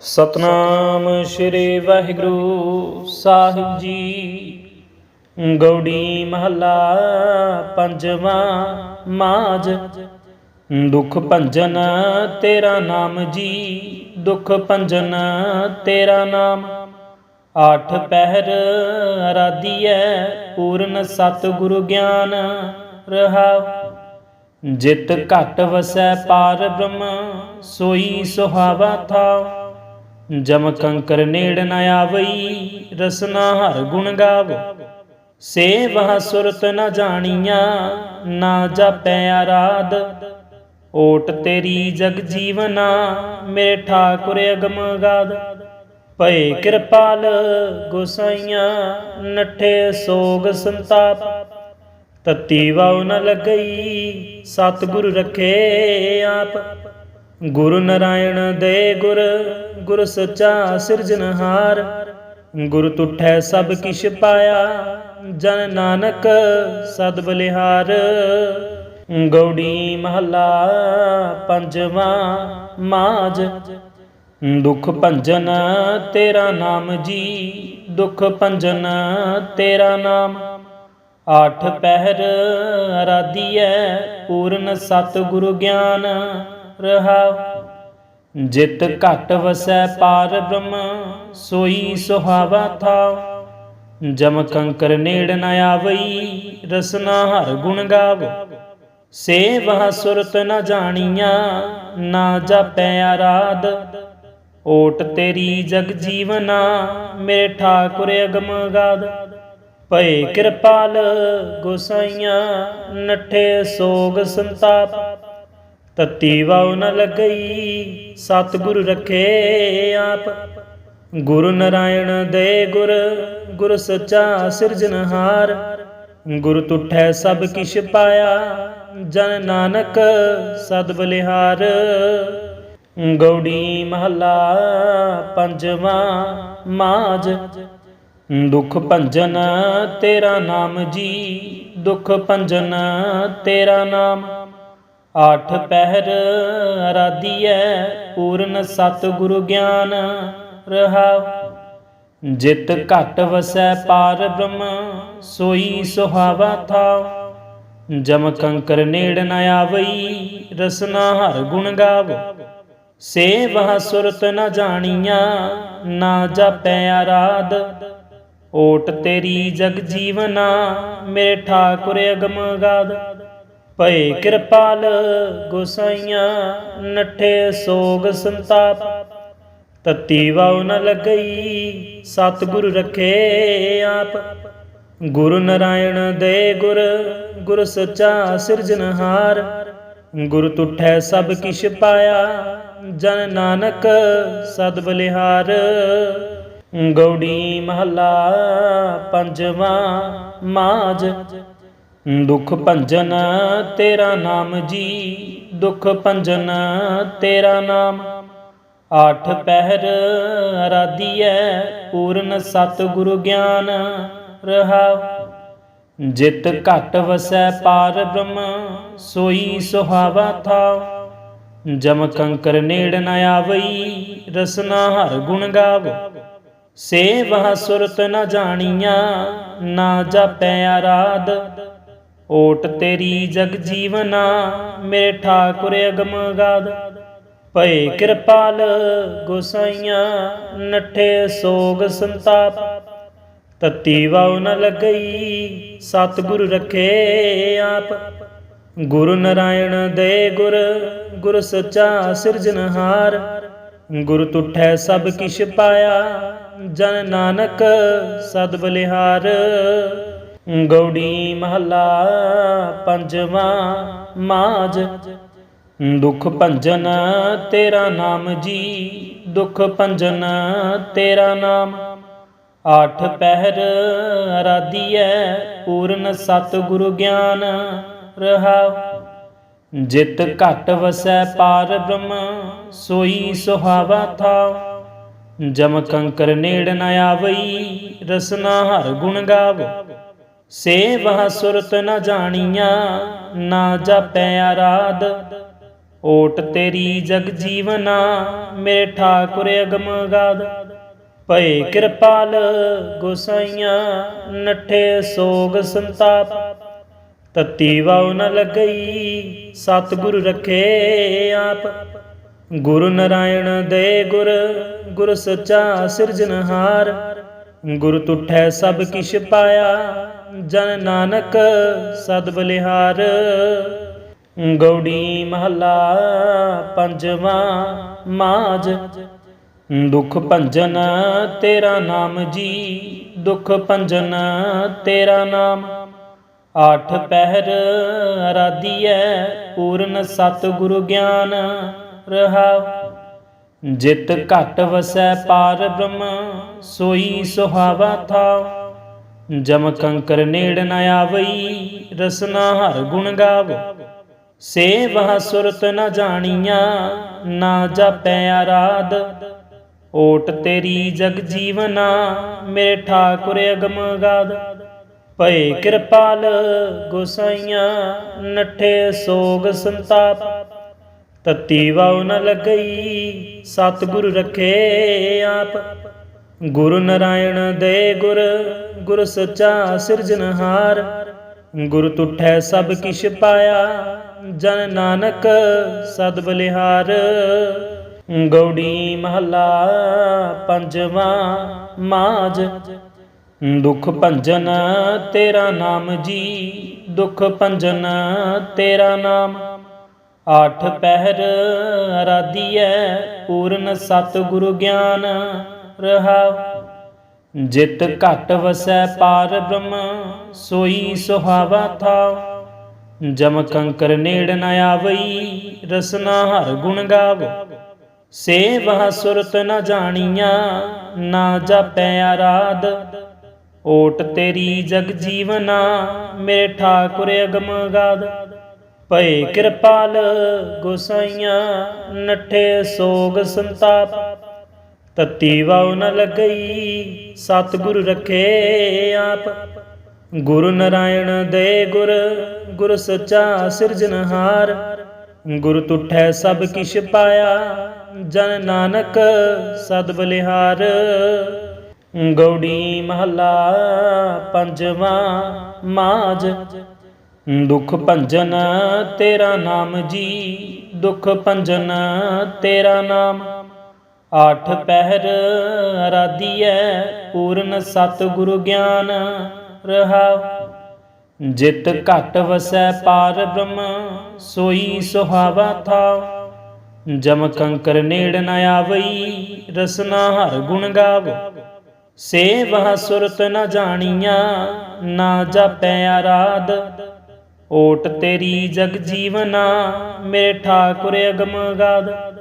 ਸਤਨਾਮ ਸ੍ਰੀ ਵਾਹਿਗੁਰੂ ਸਾਹਿਬ ਜੀ। ਗੌੜੀ ਮਹੱਲਾ ਪੰਜਵਾਂ ਮਾਜ। ਦੁਖ ਭੰਜਨ ਤੇਰਾ ਨਾਮ ਜੀ। ਦੁਖ ਭੰਜਨ ਤੇਰਾ ਨਾਮ। ਆਠ ਪਹਿਰ ਆਰਾਧੀਐ ਪੂਰਨ ਸਤ ਗੁਰੂ ਗਿਆਨ ਰਹਾਉ। ਜਿਤ ਘਟ ਵਸੈ ਪਾਰ ਬ੍ਰਹਮ, ਸੋਈ ਸੁਹਾਵਾ ਥਾਉ। ਜਮ ਕੰਕਰ ਨੇੜ ਨ ਆਵਈ, ਰਸਨਾ ਹਰ ਗੁਣ ਗਾਵ। ਸੇਵਹ ਸੁਰਤ ਨ ਜਾਣੀਆਂ, ਨਾ ਜਾਪੈ ਆਰਾਧ। ਓਟ ਤੇਰੀ ਜਗ ਜੀਵਨਾ, ਮੇਰੇ ਠਾਕੁਰ ਅਗਮ ਗਾਦ। ਭਏ ਕਿਰਪਾਲ ਗੁਸਾਈਆਂ, ਨਠੇ ਸੋਗ ਸੰਤਾਪ। ਤਤੀ ਵਾਉ ਨ ਲਗਈ, ਸਤਿਗੁਰ ਰਖੇ ਆਪ। ਗੁਰ ਨਰਾਇਣ ਦੇ ਗੁਰ ਗੁਰ ਸੱਚਾ ਸਿਰਜਨਹਾਰ ਗੁਰ ਤੁਠੈ ਸਭ ਕਿਛ ਪਾਇਆ, ਜਨ ਨਾਨਕ ਸਦ ਬਲਿਹਾਰ। ਗੌੜੀ ਮਹੱਲਾ ਪੰਜਵਾਂ ਮਾਜ ਦੁਖ ਭੰਜਨ ਤੇਰਾ ਨਾਮ ਜੀ, ਦੁਖ ਭੰਜਨ ਤੇਰਾ ਨਾਮ। ਆਠ ਪਹਿਰ ਆਰਾਧੀਐ ਪੂਰਨ ਸਤ ਗੁਰੂ ਗਿਆਨ। ਰਹਾਉ ਜਿਤ ਘਟ ਵਸੈ ਪਾਰ ਬ੍ਰਹਮ, ਸੋਈ ਸੁਹਾਵਾ ਥਾਉ ਜਮ ਕੰਕਰ ਨੇੜ ਨ ਆਵਈ, ਰਸਨਾ ਹਰ ਗੁਣ ਗਾਵ। ਸੇਵਹ ਸੁਰਤ ਨ ਜਾਣੀਆਂ, ਨਾ ਜਾਪੈ ਆਰਾਧ। ਓਟ ਤੇਰੀ ਜਗ ਜੀਵਨਾ, ਮੇਰੇ ਠਾਕੁਰ ਅਗਮ ਗਾਦ। ਭਏ ਕਿਰਪਾਲ, ਗੋਸਾਈਆਂ, ਨਠੇ ਸੋਗ ਸੰਤਾਪ। ਤਤੀ ਵਾਉ ਨ ਲਗਈ, ਸਤਿਗੁਰ ਰਖੇ ਆਪ। ਗੁਰ ਨਰਾਇਣ ਦੇ ਗੁਰ ਗੁਰ ਸਚਾ ਸਿਰਜਨਹਾਰ ਗੁਰ ਤੁਠੈ ਸਭ ਕਿਛ ਪਾਇਆ, ਜਨ ਨਾਨਕ ਸਦ ਬਲਿਹਾਰ। ਗੌੜੀ ਮਹੱਲਾ ਪੰਜਵਾਂ ਮਾਜ ਦੁਖ ਭੰਜਨ ਤੇਰਾ ਨਾਮ ਜੀ, ਦੁਖ ਭੰਜਨ ਤੇਰਾ ਨਾਮ। ਆਠ ਪਹਿਰ ਆਰਾਧੀਐ, ਪੂਰਨ ਸਤ ਗੁਰੂ ਗਿਆਨ ਰਹਾਉ। ਜਿਤ ਘਟ ਵਸੈ ਪਾਰ ਬ੍ਰਹਮ, ਸੋਈ ਸੁਹਾਵਾ ਥਾਉ। ਜਮ ਕੰਕਰ ਨੇੜ ਨ ਆਵਈ, ਰਸਨਾ ਹਰ ਗੁਣ ਗਾਵ। ਸੇਵਹ ਸੁਰਤ ਨ ਜਾਣੀਆਂ, ਨਾ ਜਾਪੈ ਆਰਾਧ। ਓਟ ਤੇਰੀ ਜਗ ਜੀਵਨਾ, ਮੇਰੇ ਠਾਕੁਰ ਅਗਮ ਗਾਦ ਭਏ ਕਿਰਪਾਲ ਗੋਸਾਈਆਂ, ਨਠੇ ਸੋਗ ਸੰਤਾਪ। ਤਤੀ ਵਾਉ ਨ ਲਗਈ, ਸਤਿਗੁਰ ਰਖੇ ਆਪ। ਗੁਰੂ ਨਰਾਇਣ ਦੇ ਗੁਰ ਗੁਰ ਸੱਚਾ ਸਿਰਜਨਹਾਰ ਗੁਰ ਤੁਠੈ ਸਭ ਕਿਛ ਪਾਇਆ, ਜਨ ਨਾਨਕ ਸਦ ਬਲਿਹਾਰ। ਗੌੜੀ ਮਹੱਲਾ, ਪੰਜਵਾਂ ਮਾਜ ਦੁਖ ਭੰਜਨ ਤੇਰਾ ਨਾਮ ਜੀ, ਦੁਖ ਭੰਜਨ ਤੇਰਾ ਨਾਮ। ਆਠ ਪਹਿਰ ਆਰਾਧੀਐ ਪੂਰਨ ਸਤ ਗੁਰੂ ਗਿਆਨ ਰਹਾਉ। ਜਿਤ ਘਟ ਵਸੈ ਪਾਰ ਬ੍ਰਹਮ, ਸੋਈ ਸੁਹਾਵਾ ਥਾਉ। ਜਮ ਕੰਕਰ ਨੇੜ ਨ ਆਵਈ, ਰਸਨਾ ਹਰ ਗੁਣ ਗਾਵ। ਸੇਵਹ ਸੁਰਤ ਨ ਜਾਣੀਆਂ, ਨਾ ਜਾਪੈ ਆਰਾਧ। ਓਟ ਤੇਰੀ ਜਗ ਜੀਵਨਾ, ਮੇਰੇ ਠਾਕੁਰ ਅਗਮ ਗਾਦ। ਭਏ ਕਿਰਪਾਲ ਗੋਸਾਈਆਂ, ਨਠੇ ਸੋਗ ਸੰਤਾਪ। ਤਤੀ ਵਾਉ ਨ ਲਗਈ, ਸਤਿਗੁਰ ਰਖੇ ਆਪ। ਗੁਰੂ ਨਰਾਇਣ ਦੇ ਗੁਰ ਗੁਰ ਸਚਾ ਸਿਰਜਨਹਾਰ ਗੁਰ ਤੁਠੈ ਸਭ ਕਿਛ ਪਾਇਆ, ਜਨ ਨਾਨਕ ਸਦ ਬਲਿਹਾਰ। ਗੌੜੀ ਮਹੱਲਾ ਪੰਜਵਾਂ ਮਾਜ ਦੁਖ ਭੰਜਨ ਤੇਰਾ ਨਾਮ ਜੀ, ਦੁਖ ਭੰਜਨ ਤੇਰਾ ਨਾਮ। ਆਠ ਪਹਿਰ ਆਰਾਧੀਐ ਪੂਰਨ ਸਤ ਗੁਰੂ ਗਿਆਨ ਰਹਾਉ। ਜਿਤ ਘਟ ਵਸੈ ਪਾਰ ਬ੍ਰਹਮ, ਸੋਈ ਸੁਹਾਵਾ ਥਾਉ। ਜਮ ਕੰਕਰ ਨੇੜ ਨ ਆਵਈ, ਰਸਨਾ ਹਰ ਗੁਣ ਗਾਵ। ਸੇਵਹ ਸੁਰਤ ਨ ਜਾਣੀਆਂ, ਨਾ ਜਾਪੈ ਆਰਾਧ। ਓਟ ਤੇਰੀ ਜਗ ਜੀਵਨਾ, ਮੇਰੇ ਠਾਕੁਰ ਅਗਮ ਗਾਦ। ਭਏ ਕਿਰਪਾਲ ਗੋਸਾਈਆਂ, ਨਠੇ ਸੋਗ ਸੰਤਾਪ। ਤਤੀ ਵਾਉ ਨ ਲਗਈ, ਸਤਿਗੁਰ ਰਖੇ ਆਪ। ਗੁਰੂ ਨਰਾਇਣ ਦੇ ਗੁਰ ਗੁਰ ਸੱਚਾ ਸਿਰਜਨਹਾਰ ਗੁਰ ਤੁਠੈ ਸਭ ਕਿਛ ਪਾਇਆ ਜਨ ਨਾਨਕ ਸਦ ਬਲਿਹਾਰ। ਗੌੜੀ ਮਹੱਲਾ ਪੰਜਵਾਂ ਮਾਜ ਦੁਖ ਭੰਜਨ ਤੇਰਾ ਨਾਮ ਜੀ, ਦੁਖ ਭੰਜਨ ਤੇਰਾ ਨਾਮ। ਅੱਠ ਪਹਿਰ ਅਰਾਧੀਐ, ਪੂਰਨ ਸਤ ਗੁਰੂ ਗਿਆਨ ਰਹਾਉ। ਜਿਤ ਘਟ ਵਸੈ ਪਾਰ ਬ੍ਰਹਮ, ਸੋਈ ਸੁਹਾਵਾ ਥਾ ਜਮ ਕੰਕਰ ਨੇੜ ਨ ਆਵਈ, ਰਸਨਾ ਹਰ ਗੁਣ ਗਾਵ। ਸੇਵਹ ਸੁਰਤ ਨ ਜਾਣੀਆਂ, ਨਾ ਜਾਪੈ ਆਰਾਧ। ਓਟ ਤੇਰੀ ਜਗ ਜੀਵਨਾ, ਮੇਰੇ ਠਾਕੁਰ ਅਗਮ ਗਾਦ। ਭਏ ਕਿਰਪਾਲ ਗੁਸਾਈਆਂ, ਨਠੇ ਸੋਗ ਸੰਤਾਪ। ਤਤੀ ਵਾਉ ਨ ਲਗਈ, ਸਤਿਗੁਰ ਰਖੇ ਆਪ। ਗੁਰੂ ਨਰਾਇਣ ਦੇ ਗੁਰ ਗੁਰ ਸੱਚਾ ਸਿਰਜਨਹਾਰ ਗੁਰ ਤੁਠੈ ਸਭ ਕਿਛ ਪਾਇਆ, ਜਨ ਨਾਨਕ ਸਦ ਬਲਿਹਾਰ। ਗੌੜੀ ਮਹੱਲਾ ਪੰਜਵਾਂ ਮਾਜ ਦੁਖ ਭੰਜਨ ਤੇਰਾ ਨਾਮ ਜੀ, ਦੁਖ ਭੰਜਨ ਤੇਰਾ ਨਾਮ। ਆਠ ਪਹਿਰ ਅਰਾਧੀਐ, ਪੂਰਨ ਸਤ ਗੁਰੂ ਗਿਆਨ। ਰਹਾਉ ਜਿਤ ਘਟ ਵਸੈ ਪਾਰ ਬ੍ਰਹਮ, ਸੋਈ ਸੁਹਾਵਾ ਥਾਉ ਜਮ ਕੰਕਰ ਨੇੜ ਨ ਆਵਈ, ਰਸਨਾ ਹਰ ਗੁਣ ਗਾਵ। ਸੇਵਹ ਸੁਰਤ ਨ ਜਾਣੀਆਂ, ਨਾ ਜਾਪੈ ਆਰਾਧ। ਓਟ ਤੇਰੀ ਜਗ ਜੀਵਨਾ, ਮੇਰੇ ਠਾਕੁਰ ਅਗਮ ਗਾਦ। ਭਏ ਕਿਰਪਾਲ, ਗੋਸਾਈਆਂ, ਨਠੇ ਸੋਗ ਸੰਤਾਪ। ਤਤੀ ਵਾਉ ਨ ਲਗਈ, ਸਤਿਗੁਰ ਰਖੇ ਆਪ। ਗੁਰ ਨਰਾਇਣ ਦੇ ਗੁਰ ਗੁਰ ਸਚਾ ਸਿਰਜਨਹਾਰ ਗੁਰ ਤੁਠੈ ਸਭ ਕਿਛ ਪਾਇਆ, ਜਨ ਨਾਨਕ ਸਦ ਬਲਿਹਾਰ। ਗੌੜੀ ਮਹੱਲਾ ਪੰਜਵਾਂ ਮਾਜ ਦੁਖ ਭੰਜਨ ਤੇਰਾ ਨਾਮ ਜੀ, ਦੁਖ ਭੰਜਨ ਤੇਰਾ ਨਾਮ। ਆਠ ਪਹਿਰ ਅਰਾਧੀਐ, ਪੂਰਨ ਸਤ ਗੁਰੂ ਗਿਆਨ ਰਹਾਉ। ਜਿਤ ਘਟ ਵਸੈ ਪਾਰ ਬ੍ਰਹਮ, ਸੋਈ ਸੁਹਾਵਾ ਥਾਉ। ਜਮ ਕੰਕਰ ਨੇੜ ਨ ਆਵਈ, ਰਸਨਾ ਹਰ ਗੁਣ ਗਾਵ। ਸੇਵਹ ਸੁਰਤ ਨ ਜਾਣੀਆਂ, ਨਾ ਜਾਪੈ ਆਰਾਧ। ਓਟ ਤੇਰੀ ਜਗ ਜੀਵਨਾ, ਮੇਰੇ ਠਾਕੁਰ ਅਗਮ ਗਾਦ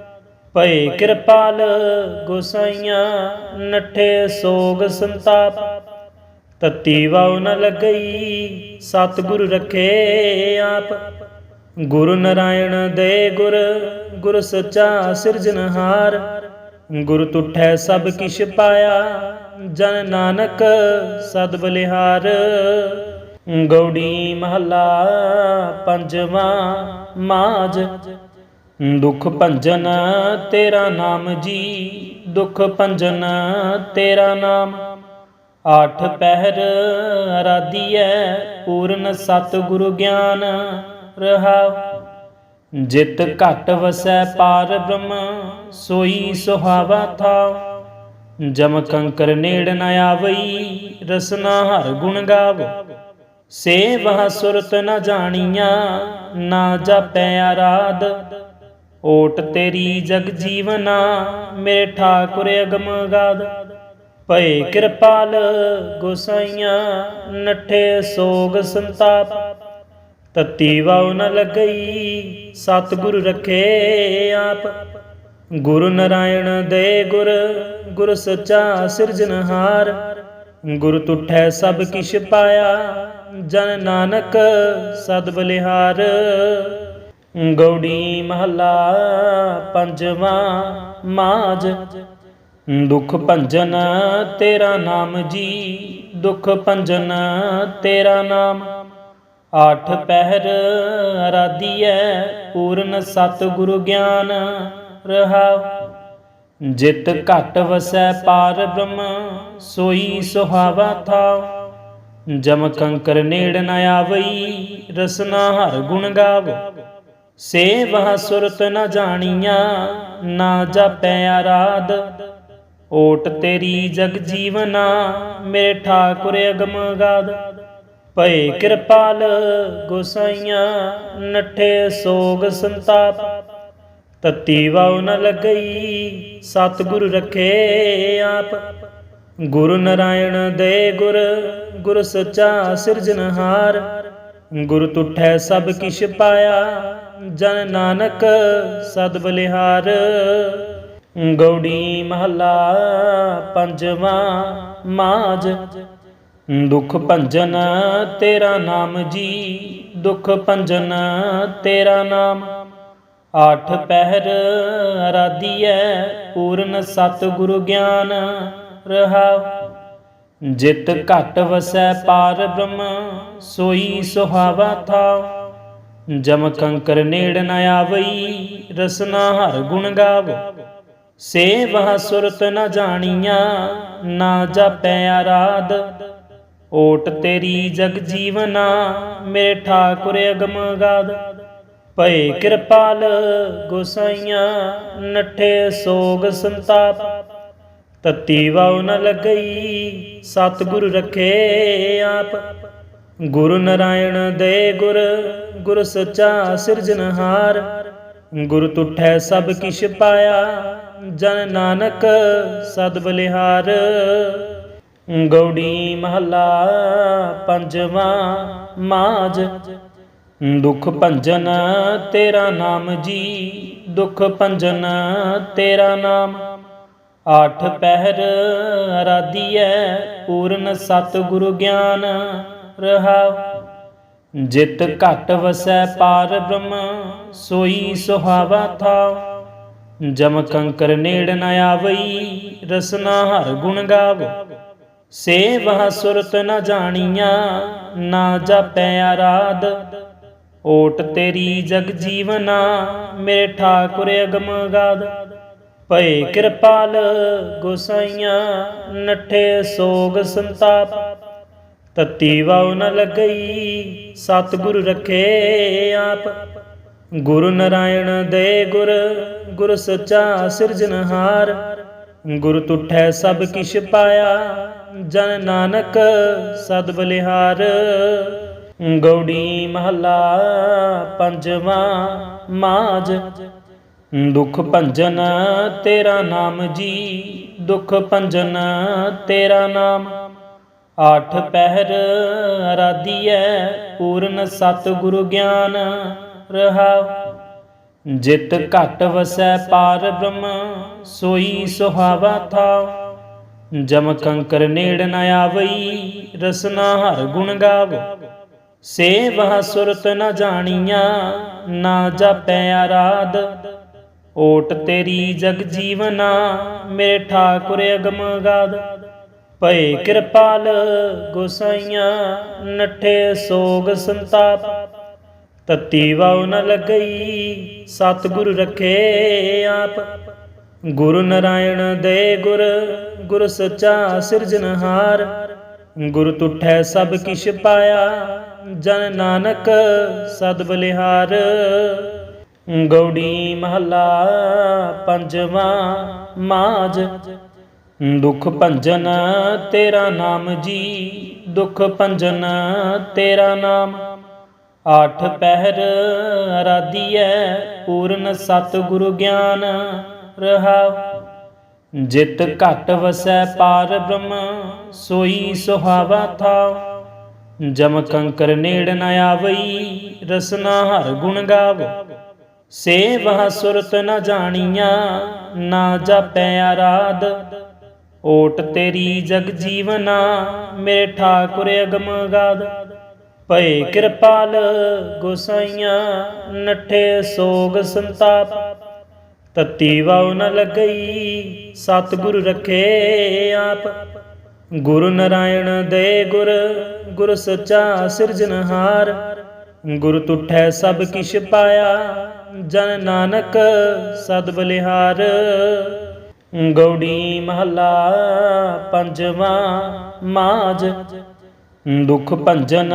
ਭਏ ਕਿਰਪਾਲ ਗੋਸਾਈਆਂ, ਨਠੇ ਸੋਗ ਸੰਤਾਪ। ਤਤੀ ਵਾਉ ਨ ਲਗਈ, ਸਤਿਗੁਰ ਰਖੇ ਆਪ। ਗੁਰੂ ਨਰਾਇਣ ਦੇ ਗੁਰ ਗੁਰ ਸਚਾ ਸਿਰਜਨਹਾਰ ਗੁਰ ਤੁਠੈ ਸਭ ਕਿਛ ਪਾਇਆ, ਜਨ ਨਾਨਕ ਸਦ ਬਲਿਹਾਰ। ਗੌੜੀ ਮਹੱਲਾ ਪੰਜਵਾਂ ਮਾਜ ਦੁਖ ਭੰਜਨ ਤੇਰਾ ਨਾਮ ਜੀ, ਦੁਖ ਭੰਜਨ ਤੇਰਾ ਨਾਮ। ਆਠ ਪਹਿਰ ਅਰਾਧੀਐ, ਪੂਰਨ ਸਤ ਗੁਰੂ ਗਿਆਨ ਰਹਾਉ। ਜਿਤ ਘਟ ਵਸੈ ਪਾਰ ਬ੍ਰਹਮ, ਸੋਈ ਸੁਹਾਵਾ ਥਾਉ। ਜਮ ਕੰਕਰ ਨੇੜ ਨ ਆਵਈ, ਰਸਨਾ ਹਰ ਗੁਣ ਗਾਵ। ਸੇਵਹ ਸੁਰਤ ਨ ਜਾਣੀਆਂ, ਨਾ ਜਾਪੈ ਆਰਾਧ। ਓਟ ਤੇਰੀ ਜਗ ਜੀਵਨਾ, ਮੇਰੇ ਠਾਕੁਰ ਅਗਮ ਗਾਦ। ਭਏ ਕਿਰਪਾਲ ਗੋਸਾਈਆਂ, ਨਠੇ ਸੋਗ ਸੰਤਾਪ। ਤਤੀ ਵਾਉ ਨ ਲਗਈ, ਸਤਿਗੁਰ ਰਖੇ ਆਪ। ਗੁਰੂ ਨਰਾਇਣ ਦੇ ਗੁਰ ਗੁਰ ਸੱਚਾ ਸਿਰਜਨਹਾਰ ਗੁਰ ਤੁਠੈ ਸਭ ਕਿਛ ਪਾਇਆ, ਜਨ ਨਾਨਕ ਸਦ ਬਲਿਹਾਰ। ਗੌੜੀ ਮਹੱਲਾ ਪੰਜਵਾਂ ਮਾਜ ਦੁਖ ਭੰਜਨ ਤੇਰਾ ਨਾਮ ਜੀ, ਦੁਖ ਭੰਜਨ ਤੇਰਾ ਨਾਮ। ਆਠ ਪਹਿਰ ਅਰਾਧੀਐ, ਪੂਰਨ ਸਤ ਗੁਰੂ ਗਿਆਨ ਰਹਾਉ। ਜਿਤ ਘਟ ਵਸੈ ਪਾਰ ਬ੍ਰਹਮ, ਸੋਈ ਸੁਹਾਵਾ ਥਾ ਜਮ ਕੰਕਰ ਨੇੜ ਨ ਆਵਈ, ਰਸਨਾ ਹਰ ਗੁਣ ਗਾਵੋ। ਸੇਵਹ ਸੁਰਤ ਨ ਜਾਣੀਆਂ, ਨਾ ਜਾਪੈ ਆਰਾਧ। ਓਟ ਤੇਰੀ ਜਗ ਜੀਵਨਾ, ਮੇਰੇ ਠਾਕੁਰ ਅਗਮ ਗਾਦ। ਭਏ ਕਿਰਪਾਲ ਗੋਸਾਈਆਂ, ਨਠੇ ਸੋਗ ਸੰਤਾਪ। ਤਤੀ ਵਾਉ ਨ ਲਗਈ, ਸਤਿਗੁਰ ਰਖੇ ਆਪ। ਗੁਰੂ ਨਰਾਇਣ ਦੇ ਗੁਰ ਗੁਰ ਸੱਚਾ ਸਿਰਜਨਹਾਰ ਗੁਰ ਤੁਠੈ ਸਭ ਕਿਛ ਪਾਇਆ ਜਨ ਨਾਨਕ ਸਦ ਬਲਿਹਾਰ। ਗੌੜੀ ਮਹੱਲਾ ਪੰਜਵਾਂ ਮਾਜ ਦੁਖ ਭੰਜਨ ਤੇਰਾ ਨਾਮ ਜੀ, ਦੁਖ ਭੰਜਨ ਤੇਰਾ ਨਾਮ। ਅੱਠ ਪਹਿਰ ਅਰਾਧੀਐ, ਪੂਰਨ ਸਤ ਗੁਰੂ ਗਿਆਨ ਰਹਾਉ। ਜਿਤ ਘਟ ਵਸੈ ਪਾਰ ਬ੍ਰਹਮ, ਸੋਈ ਸੁਹਾਵਾ ਥਾ ਜਮ ਕੰਕਰ ਨੇੜ ਨ ਆਵਈ, ਰਸਨਾ ਹਰ ਗੁਣ ਗਾਵੋ। ਸੇਵਹ ਸੁਰਤ ਨ ਜਾਣੀਆਂ, ਨਾ ਜਾਪੈ ਆਰਾਧ। ਓਟ ਤੇਰੀ ਜਗ ਜੀਵਨਾ, ਮੇਰੇ ਠਾਕੁਰ ਅਗਮ ਗਾਦ। ਭਏ ਕਿਰਪਾਲ ਗੁਸਾਈਆਂ, ਨਠੇ ਸੋਗ ਸੰਤਾਪ। ਤਤੀ ਵਾਉ ਨ ਲਗਈ, ਸਤਿਗੁਰ ਰਖੇ ਆਪ। ਗੁਰੂ ਨਰਾਇਣ ਦੇ ਗੁਰ ਗੁਰ ਸੱਚਾ ਸਿਰਜਨਹਾਰ ਗੁਰ ਤੁਠੈ ਸਭ ਕਿਛ ਪਾਇਆ, ਜਨ ਨਾਨਕ ਸਦ ਬਲਿਹਾਰ। ਗੌੜੀ ਮਹੱਲਾ ਪੰਜਵਾਂ ਮਾਜ ਦੁਖ ਭੰਜਨ ਤੇਰਾ ਨਾਮ ਜੀ, ਦੁਖ ਭੰਜਨ ਤੇਰਾ ਨਾਮ। ਆਠ ਪਹਿਰ ਅਰਾਧੀਐ, ਪੂਰਨ ਸਤ ਗੁਰੂ ਗਿਆਨ। ਰਹਾਉ ਜਿਤ ਘਟ ਵਸੈ ਪਾਰ ਬ੍ਰਹਮ, ਸੋਈ ਸੁਹਾਵਾ ਥਾਉ ਜਮ ਕੰਕਰ ਨੇੜ ਨ ਆਵਈ, ਰਸਨਾ ਹਰ ਗੁਣ ਗਾਵੋ। ਸੇਵਹ ਸੁਰਤ ਨ ਜਾਣੀਆਂ, ਨਾ ਜਾਪੈ ਆਰਾਧ। ਓਟ ਤੇਰੀ ਜਗ ਜੀਵਨਾ, ਮੇਰੇ ਠਾਕੁਰ ਅਗਮ ਗਾਦ। ਭਏ ਕਿਰਪਾਲ, ਗੋਸਾਈਆਂ, ਨਠੇ ਸੋਗ ਸੰਤਾਪ। ਤਤੀ ਵਾਉ ਨ ਲਗਈ, ਸਤਿਗੁਰ ਰਖੇ ਆਪ। ਗੁਰ ਨਰਾਇਣ ਦੇ ਗੁਰ ਗੁਰ ਸਚਾ ਸਿਰਜਨਹਾਰ ਗੁਰ ਤੁਠੈ ਸਭ ਕਿਛ ਪਾਇਆ, ਜਨ ਨਾਨਕ ਸਦ ਬਲਿਹਾਰ। ਗੌੜੀ ਮਹੱਲਾ ਪੰਜਵਾਂ ਮਾਜ ਦੁਖ ਭੰਜਨ ਤੇਰਾ ਨਾਮ ਜੀ, ਦੁਖ ਭੰਜਨ ਤੇਰਾ ਨਾਮ। ਆਠ ਪਹਿਰ ਅਰਾਧੀਐ, ਪੂਰਨ ਸਤ ਗੁਰੂ ਗਿਆਨ ਰਹਾਉ। ਜਿਤ ਘਟ ਵਸੈ ਪਾਰ ਬ੍ਰਹਮ, ਸੋਈ ਸੁਹਾਵਾ ਥਾਉ। ਜਮ ਕੰਕਰ ਨੇੜ ਨ ਆਵਈ, ਰਸਨਾ ਹਰ ਗੁਣ ਗਾਵੋ। ਸੇਵਹ ਸੁਰਤ ਨ ਜਾਣੀਆਂ, ਨਾ ਜਾਪੈ ਆਰਾਧ। ਓਟ ਤੇਰੀ ਜਗ ਜੀਵਨਾ, ਮੇਰੇ ਠਾਕੁਰ ਅਗਮ ਗਾਦ। ਭਏ ਕਿਰਪਾਲ ਗੋਸਾਈਆਂ, ਨਠੇ ਸੋਗ ਸੰਤਾਪ। ਤਤੀ ਵਾਉ ਨ ਲਗਈ, ਸਤਿਗੁਰ ਰਖੇ ਆਪ। ਗੁਰੂ ਨਰਾਇਣ ਦੇ ਗੁਰ ਗੁਰ ਸਚਾ ਸਿਰਜਨਹਾਰ ਗੁਰ ਤੁਠੈ ਸਭ ਕਿਛ ਪਾਇਆ, ਜਨ ਨਾਨਕ ਸਦ ਬਲਿਹਾਰ। ਗੌੜੀ ਮਹੱਲਾ ਪੰਜਵਾਂ ਮਾਜ ਦੁਖ ਭੰਜਨ ਤੇਰਾ ਨਾਮ ਜੀ, ਦੁਖ ਭੰਜਨ ਤੇਰਾ ਨਾਮ। ਆਠ ਪਹਿਰ ਅਰਾਧੀਐ, ਪੂਰਨ ਸਤ ਗੁਰੂ ਗਿਆਨ ਰਹਾਉ। ਜਿਤ ਘਟ ਵਸੈ ਪਾਰ ਬ੍ਰਹਮ, ਸੋਈ ਸੁਹਾਵਾ ਥਾਉ। ਜਮ ਕੰਕਰ ਨੇੜ ਨ ਆਵਈ, ਰਸਨਾ ਹਰ ਗੁਣ ਗਾਵੋ। ਸੇਵਹ ਸੁਰਤ ਨ ਜਾਣੀਆਂ, ਨਾ ਜਾਪੈ ਆਰਾਧ। ਓਟ ਤੇਰੀ ਜਗ ਜੀਵਨਾ, ਮੇਰੇ ਠਾਕੁਰ ਅਗਮ ਗਾਦ। ਭਏ ਕਿਰਪਾਲ ਗੋਸਾਈਆਂ, ਨਠੇ ਸੋਗ ਸੰਤਾਪ। ਤਤੀ ਵਾਉ ਨ ਲਗਈ, ਸਤਿਗੁਰ ਰਖੇ ਆਪ। ਗੁਰ ਨਰਾਇਣ ਦੇ ਗੁਰ ਗੁਰ ਸਚਾ ਸਿਰਜਨਹਾਰ ਗੁਰ ਤੁਠੈ ਸਭ ਕਿਛ ਪਾਇਆ, ਜਨ ਨਾਨਕ ਸਦ ਬਲਿਹਾਰ। ਗੌੜੀ ਮਹੱਲਾ ਪੰਜਵਾਂ ਮਾਜ ਦੁਖ ਭੰਜਨ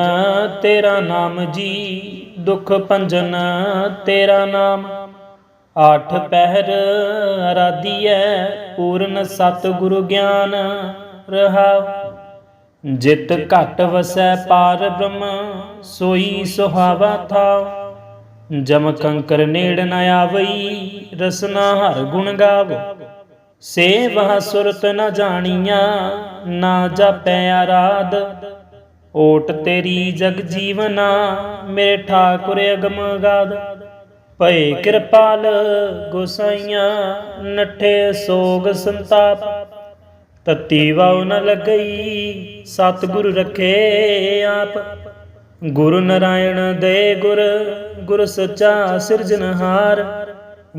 ਤੇਰਾ ਨਾਮ ਜੀ, ਦੁਖ ਭੰਜਨ ਤੇਰਾ ਨਾਮ। ਆਠ ਪਹਿਰ ਅਰਾਧੀਐ, ਪੂਰਨ ਸਤ ਗੁਰੂ ਗਿਆਨ ਰਹਾਉ। ਜਿਤ ਘਟ ਵਸੈ ਪਾਰ ਬ੍ਰਹਮ, ਸੋਈ ਸੁਹਾਵਾ ਥਾਉ। ਜਮ ਕੰਕਰ ਨੇੜ ਨ ਆਵਈ, ਰਸਨਾ ਹਰ ਗੁਣ ਗਾਵ। ਸੇਵਹ ਸੁਰਤ ਨ ਜਾਣੀਆਂ, ਨਾ ਜਾਪੈ ਆਰਾਧ। ਓਟ ਤੇਰੀ ਜਗ ਜੀਵਨਾ, ਮੇਰੇ ਠਾਕੁਰ ਅਗਮ ਗਾਦ। ਭਏ ਕਿਰਪਾਲ ਗੋਸਾਈਆਂ, ਨਠੇ ਸੋਗ ਸੰਤਾਪ। ਤਤੀ ਵਾਉ ਨ ਲਗਈ, ਸਤਿਗੁਰ ਰਖੇ ਆਪ। ਗੁਰੂ ਨਰਾਇਣ ਦੇ ਗੁਰ ਗੁਰ ਸੱਚਾ ਸਿਰਜਨਹਾਰ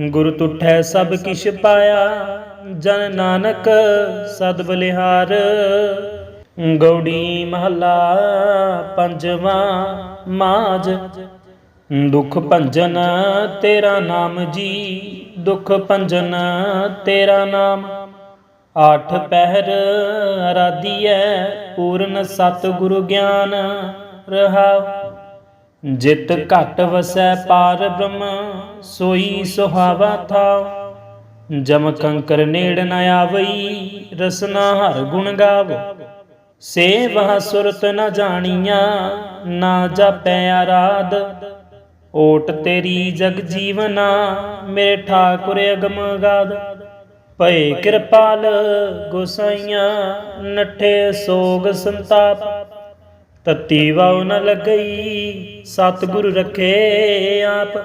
ਗੁਰ ਤੁਠੈ ਸਭ ਕਿਛ ਪਾਇਆ ਜਨ ਨਾਨਕ ਸਦ ਬਲਿਹਾਰ। ਗੌੜੀ ਮਹੱਲਾ ਪੰਜਵਾਂ ਮਾਜ ਦੁਖ ਭੰਜਨ ਤੇਰਾ ਨਾਮ ਜੀ, ਦੁਖ ਭੰਜਨ ਤੇਰਾ ਨਾਮ। ਆਠ ਪਹਿਰ ਅਰਾਧੀਐ, ਪੂਰਨ ਸਤ ਗੁਰੂ ਗਿਆਨ ਰਹਾਉ। ਜਿਤ ਘਟ ਵਸੈ ਪਾਰ ਬ੍ਰਹਮ, ਸੋਈ ਸੁਹਾਵਾ ਥਾਉ। ਜਮ ਕੰਕਰ ਨੇੜ ਨ ਆਵਈ, ਰਸਨਾ ਹਰ ਗੁਣ ਗਾਵ। ਸੇਵਹ ਸੁਰਤ ਨ ਜਾਣੀਆਂ, ਨਾ ਜਾਪੈ ਆਰਾਧ। ਓਟ ਤੇਰੀ ਜਗ ਜੀਵਨਾ, ਮੇਰੇ ਠਾਕੁਰ ਅਗਮ ਗਾਦ। ਭਏ ਕਿਰਪਾਲ ਗੋਸਾਈਆਂ, ਨਠੇ ਸੋਗ ਸੰਤਾਪ। ਤਤੀ ਵਾਉ ਨ ਲਗਈ, ਸਤਿਗੁਰ ਰਖੇ ਆਪ।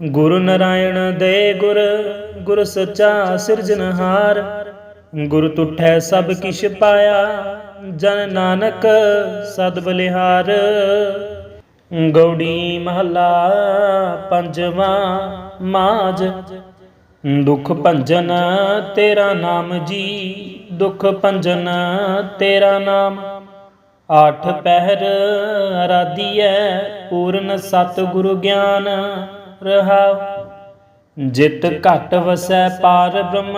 ਗੁਰੂ ਨਾਰਾਇਣ ਦੇ ਗੁਰ ਗੁਰ ਸੱਚਾ ਸਿਰਜਨਹਾਰ ਗੁਰ ਤੁਠੈ ਸਭ ਕਿਛ ਪਾਇਆ, ਜਨ ਨਾਨਕ ਸਦ ਬਲਿਹਾਰ। ਗੌੜੀ ਮਹੱਲਾ ਪੰਜਵਾਂ ਮਾਜ ਦੁਖ ਭੰਜਨ ਤੇਰਾ ਨਾਮ ਜੀ, ਦੁਖ ਭੰਜਨ ਤੇਰਾ ਨਾਮ। ਆਠ ਪਹਿਰ ਅਰਾਧੀਐ, ਪੂਰਨ ਸਤ ਗੁਰੂ ਗਿਆਨ। ਰਹਾਉ ਜਿਤ ਘਟ ਵਸੈ ਪਾਰ ਬ੍ਰਹਮ,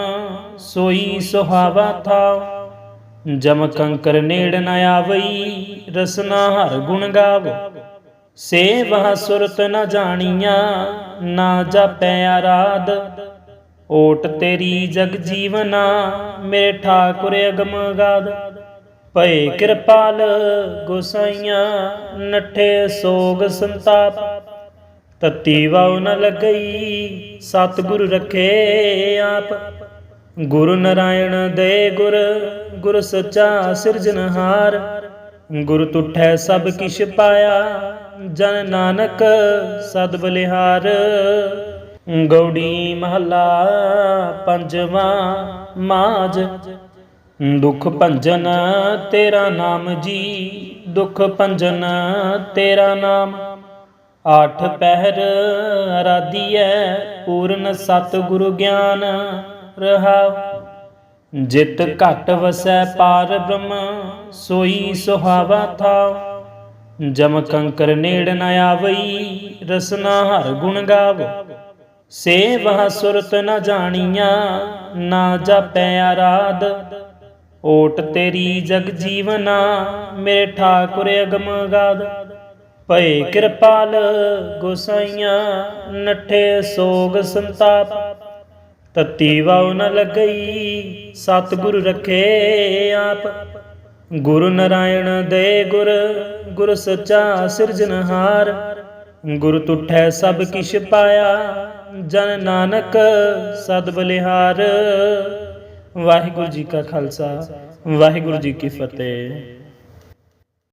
ਸੋਈ ਸੁਹਾਵਾ ਥਾਉ ਜਮ ਕੰਕਰ ਨੇੜ ਨ ਆਵਈ, ਰਸਨਾ ਹਰ ਗੁਣ ਗਾਵ। ਸੇਵਹ ਸੁਰਤ ਨ ਜਾਣੀਆਂ, ਨਾ ਜਾਪੈ ਆਰਾਧ। ਓਟ ਤੇਰੀ ਜਗ ਜੀਵਨਾ, ਮੇਰੇ ਠਾਕੁਰ ਅਗਮ ਗਾਦ। ਭਏ ਕਿਰਪਾਲ, ਗੁਸਾਈਆਂ, ਨਠੇ ਸੋਗ ਸੰਤਾਪ। ਤਤੀ ਵਾਉ ਨ ਲਗਈ, ਸਤਿਗੁਰ ਰਖੇ ਆਪ। ਗੁਰ ਨਰਾਇਣ ਦੇ ਗੁਰ ਗੁਰ ਸਚਾ ਸਿਰਜਨਹਾਰ ਗੁਰ ਤੁਠੈ ਸਭ ਕਿਛ ਪਾਇਆ, ਜਨ ਨਾਨਕ ਸਦ ਬਲਿਹਾਰ। ਗੌੜੀ ਮਹੱਲਾ ਪੰਜਵਾਂ ਮਾਜ ਦੁਖ ਭੰਜਨ ਤੇਰਾ ਨਾਮ ਜੀ, ਦੁਖ ਭੰਜਨ ਤੇਰਾ ਨਾਮ। ਆਠ ਪਹਿਰ ਅਰਾਧੀਐ, ਪੂਰਨ ਸਤ ਗੁਰੂ ਗਿਆਨ ਰਹਾਉ। ਜਿਤ ਘਟ ਵਸੈ ਪਾਰ ਬ੍ਰਹਮ, ਸੋਈ ਸੁਹਾਵਾ ਥਾਉ। ਜਮ ਕੰਕਰ ਨੇੜ ਨ ਆਵਈ, ਰਸਨਾ ਹਰ ਗੁਣ ਗਾਵ। ਸੇਵਹ ਸੁਰਤ ਨ ਜਾਣੀਆਂ, ਨਾ ਜਾਪੈ ਆਰਾਧ। ਓਟ ਤੇਰੀ ਜਗ ਜੀਵਨਾ, ਮੇਰੇ ਠਾਕੁਰ ਅਗਮ ਗਾਦ। ਭਏ ਕਿਰਪਾਲ ਗੋਸਾਈਆਂ, ਨੱਠੇ ਸੋਗ ਸੰਤਾਪ। ਤਤੀ ਵਾਉ ਨ ਲਗਈ, ਸਤਿਗੁਰ ਰਖੇ ਆਪ। ਗੁਰੂ ਨਰਾਇਣ ਦੇ ਗੁਰ ਗੁਰ ਸਚਾ ਸਿਰਜਨਹਾਰ ਗੁਰ ਤੁਠੈ ਸਭ ਕਿਛ ਪਾਇਆ, ਜਨ ਨਾਨਕ ਸਦ ਬਲਿਹਾਰ। ਵਾਹਿਗੁਰੂ ਜੀ ਕਾ ਖਾਲਸਾ, ਵਾਹਿਗੁਰੂ ਜੀ ਕੀ ਫਤਿਹ।